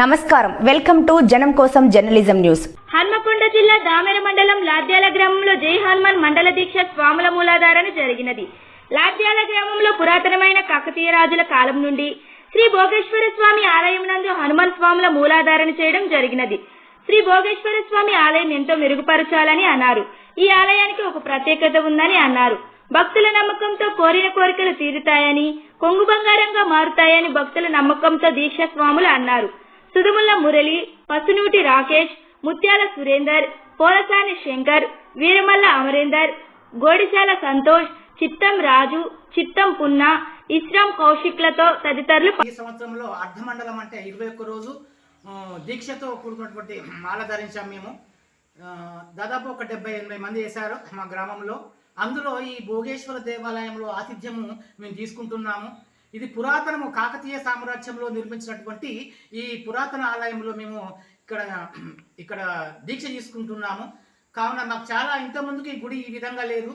నమస్కారం. Welcome to జనం కోసం జర్నలిజం న్యూస్. హన్మకొండ జిల్లా దామెర మండలం లాద్యాల గ్రామంలో జై హనుమాన్ మండల దీక్ష స్వాముల మూలాధారణ జరిగినది. లాద్యాల గ్రామంలో పురాతనమైన కాకతీయ రాజుల కాలం నుండి శ్రీ భోగేశ్వర స్వామి ఆలయం నందు హనుమాన్ స్వాముల మూలాధారణ చేయడం జరిగినది. శ్రీ భోగేశ్వర స్వామి ఆలయం ఎంతో మెరుగుపరచాలని అన్నారు. ఈ ఆలయానికి ఒక ప్రత్యేకత ఉందని అన్నారు. భక్తుల నమ్మకంతో కోరిన కోరికలు తీరుతాయని కొంగు బంగారంగా మారుతాయని భక్తుల నమ్మకంతో దీక్ష స్వాములు అన్నారు. సుదుముల మురళి పసునూటి రాకేష్ ముత్యాల సురేందర్ పోలసాని శంకర్ వీరమల్ల అమరేందర్ గోడిశాల సంతోష్ చిత్తం రాజు చిత్తం పున్నా ఇస్రాం కౌశిక్లతో తదితరులు ఈ సంవత్సరంలో అర్ధమండలం అంటే ఇరవై ఒక్క రోజు దీక్షతో కూడుకున్నటువంటి మాల ధరించాం మేము. దాదాపు ఒక డెబ్బై ఎనభై మంది వేశారు మా గ్రామంలో. అందులో ఈ భోగేశ్వర దేవాలయంలో ఆతిథ్యము మేము తీసుకుంటున్నాము. ఇది పురాతనము కాకతీయ సామ్రాజ్యంలో నిర్మించినటువంటి ఈ పురాతన ఆలయంలో మేము ఇక్కడ ఇక్కడ దీక్ష తీసుకుంటున్నాము. కావున నాకు చాలా ఇంతకుముందుకు ఈ గుడి ఈ విధంగా లేదు.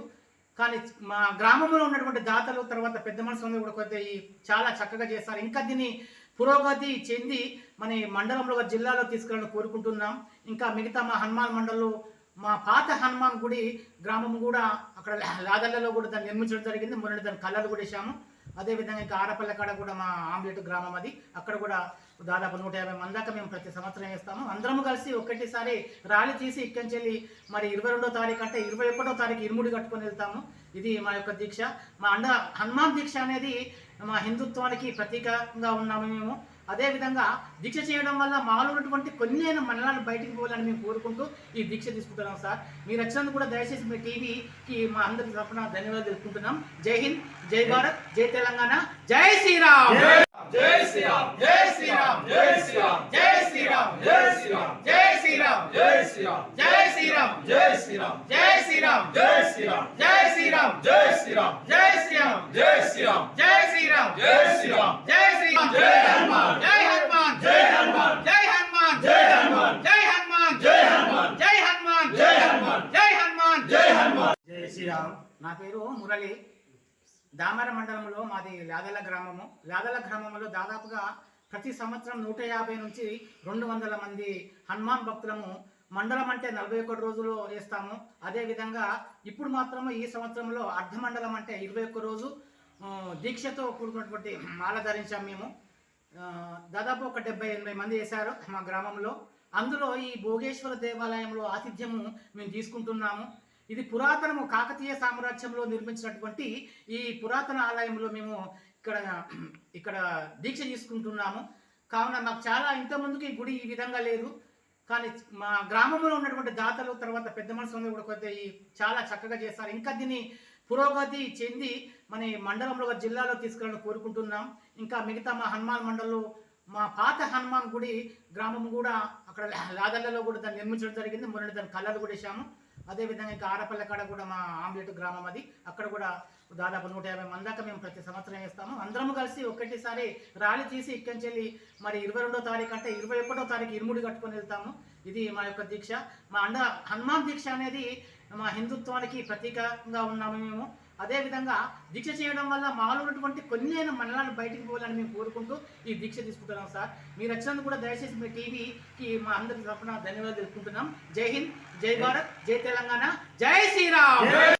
కానీ మా గ్రామంలో ఉన్నటువంటి దాతలు తర్వాత పెద్ద మనుషులు కూడా కొద్దిగా ఈ చాలా చక్కగా చేస్తారు ఇంకా దీన్ని పురోగతి చెంది మన ఈ మండలంలో జిల్లాలో తీసుకెళ్ళాలని కోరుకుంటున్నాం. ఇంకా మిగతా మా హనుమాన్ మండలంలో మా పాత హనుమాన్ గుడి గ్రామం కూడా అక్కడ లాదళ్ళలో కూడా దాన్ని నిర్మించడం జరిగింది. మొన్న దాని కళ్ళలు కూడా వేసాము అదేవిధంగా ఇంకా ఆడపల్లె కాడ కూడా మా ఆమ్లెట్ గ్రామం అది. అక్కడ కూడా దాదాపు నూట యాభై మంది దాకా మేము ప్రతి సంవత్సరం వేస్తాము అందరం కలిసి ఒక్కటిసారి ర్యాలీ తీసి ఇక్కడి నుంచి వెళ్ళి మరి ఇరవై రెండో తారీఖు అంటే ఇరవై ఒకటో తారీఖు ఇరుముడి కట్టుకొని వెళ్తాము. ఇది మా యొక్క దీక్ష. మా అండ హనుమాన్ దీక్ష అనేది మా హిందుత్వానికి ప్రతీకంగా ఉన్నాము మేము. అదేవిధంగా దీక్ష చేయడం వల్ల మాలో ఉన్నటువంటి కొన్ని అయిన మనలాలు బయటికి పోవాలని మేము కోరుకుంటూ ఈ దీక్ష తీసుకుంటున్నాం సార్ మీరు వచ్చినందుకు కూడా దయచేసి మీ టీవీకి మా అందరికి తరఫున ధన్యవాదాలు తెలుపుకుంటున్నాం జై హింద్ జై భారత్ జై తెలంగాణ జై శ్రీరామ్ జై శ్రీరామ్ జై శ్రీరామ్ జై శ్రీరామ్ జై శ్రీరామ్ జై శ్రీరామ్ జై శ్రీరామ్ జై శ్రీరామ్ జై శ్రీరామ్ జై శ్రీరామ్ జై శ్రీరామ్ జై శ్రీరామ్ జై శ్రీరామ్ జై శ్రీరామ్ జై శ్రీరామ్ జై శ్రీరామ్ జై శ్రీరామ్ జై శ్రీరామ్ జై జై శ్రీరామ్ నా పేరు మురళి దామర మండలంలో మాది లాదల గ్రామము లాదల గ్రామంలో దాదాపుగా ప్రతి సంవత్సరం నూట యాభై నుంచి రెండు వందల మంది హనుమాన్ భక్తులము మండలం అంటే నలభై ఒకటి రోజులు వేస్తాము అదేవిధంగా ఇప్పుడు మాత్రము ఈ సంవత్సరంలో అర్ధమండలం అంటే ఇరవై ఒక్క రోజు దీక్షతో కూడుకున్నటువంటి మాల ధరించాం మేము. దాదాపు ఒక డెబ్బై ఎనభై మంది వేశారు మా గ్రామంలో. అందులో ఈ భోగేశ్వర దేవాలయంలో ఆతిథ్యము మేము తీసుకుంటున్నాము. ఇది పురాతనము కాకతీయ సామ్రాజ్యంలో నిర్మించినటువంటి ఈ పురాతన ఆలయంలో మేము ఇక్కడ ఇక్కడ దీక్ష తీసుకుంటున్నాము. కావున మాకు చాలా ఇంతకుముందుకు ఈ గుడి ఈ విధంగా లేదు. కానీ మా గ్రామంలో ఉన్నటువంటి దాతలు తర్వాత పెద్ద మనుషులు కూడా కొద్దిగా ఈ చాలా చక్కగా చేస్తారు ఇంకా దీన్ని పురోగతి చెంది మన మండలంలో జిల్లాలో తీసుకెళ్ళని కోరుకుంటున్నాం. ఇంకా మిగతా మా హనుమాన్ మండలంలో మా పాత హనుమాన్ గుడి గ్రామం కూడా అక్కడ లాదల్లలో కూడా దాన్ని నిర్మించడం జరిగింది. మొన్న దాని కళ్ళలు కూడా వేసాము అదేవిధంగా ఇంకా ఆడపల్లె కాడ కూడా మా ఆమ్లెట్ గ్రామం అది. అక్కడ కూడా దాదాపు నూట యాభై మంది దాకా మేము ప్రతి సంవత్సరం వేస్తాము. అందరం కలిసి ఒకటిసారి ర్యాలీ తీసి ఇక్కడి నుంచి మరి ఇరవై రెండో తారీఖు అంటే ఇరవై ఒకటో తారీఖు ఇరుముడి కట్టుకొని వెళ్తాము. ఇది మా యొక్క దీక్ష. మా అండ హనుమాన్ దీక్ష అనేది మా హిందుత్వానికి ప్రతీకంగా ఉన్నాము మేము. అదేవిధంగా దీక్ష చేయడం వల్ల మాలో ఉన్నటువంటి కొన్ని అయిన మండలాలు బయటికి పోవాలని మేము కోరుకుంటూ ఈ దీక్ష తీసుకుంటున్నాం సార్. మీరు వచ్చినందుకు కూడా దయచేసి మీ టీవీకి మా అందరి తరఫున ధన్యవాదాలు తెలుపుకుంటున్నాం. జై హింద్ జై భారత్ జై తెలంగాణ జై శ్రీరామ్!